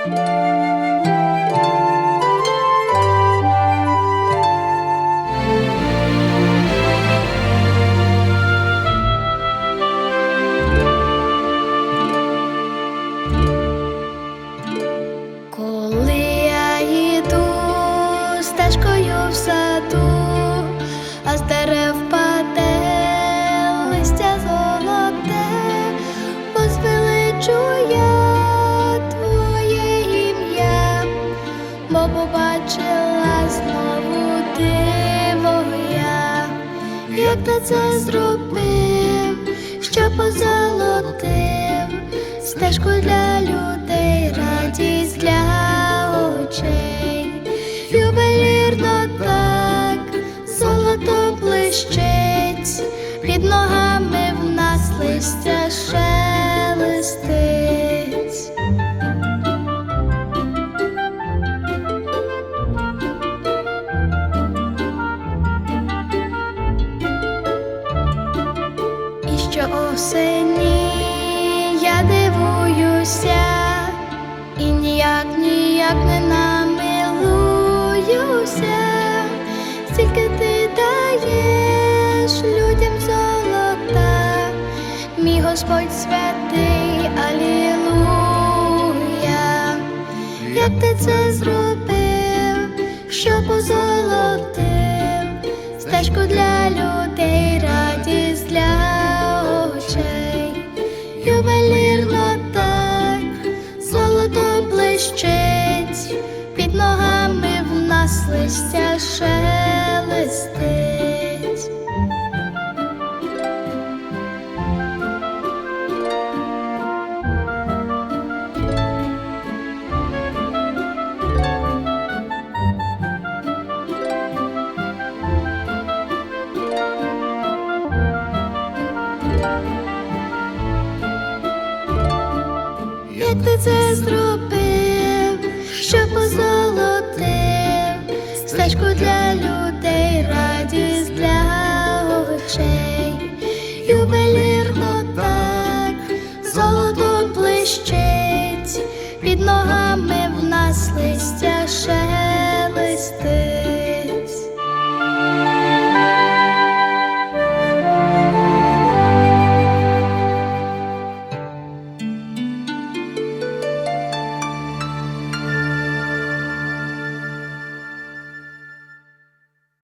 Коли я йду стежкою в саду, а з дерев листя золоте, я бо побачила знову диво я, як ти це зробив, що позолотив? Стежку для людей, радість для очей, ювелірно так, золото блищить, під ногами в нас листя шелестить. Що осені я дивуюся, і ніяк, ніяк не намилуюся, стільки ти даєш людям золота, мій Господь святий, алілуя, як ти це зробив, що позолотив стежку для людей, ювелірно так, золото блищить, під ногами в нас листя шелестить. ти це зробив, що позолотив. Стежку для людей, радість для овечей, ювелірно так, золото блищить, під ногами в нас листя ще.